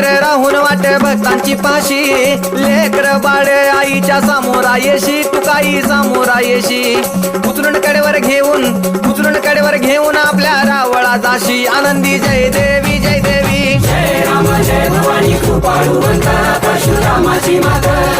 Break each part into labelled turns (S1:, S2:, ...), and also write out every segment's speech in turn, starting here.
S1: शिळेवर राहून वाट भक्तांची पाशी. लेकर बाळ आईच्या समोरा येशी काही समोरा येशी उचलून कडेवर घेऊन उचलून कडेवर घेऊन आपल्या रावळा जाशी. आनंदी जय देवी जय देवी. जय राम जय भवानी कृपाळू परशुरामाची माता.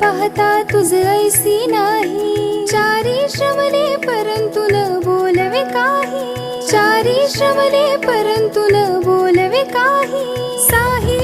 S2: पाहता तुझ ऐसी नाही. चारी श्रमले परंतु न बोलवे काही. चारी श्रमले परंतु न बोलवे काही. साही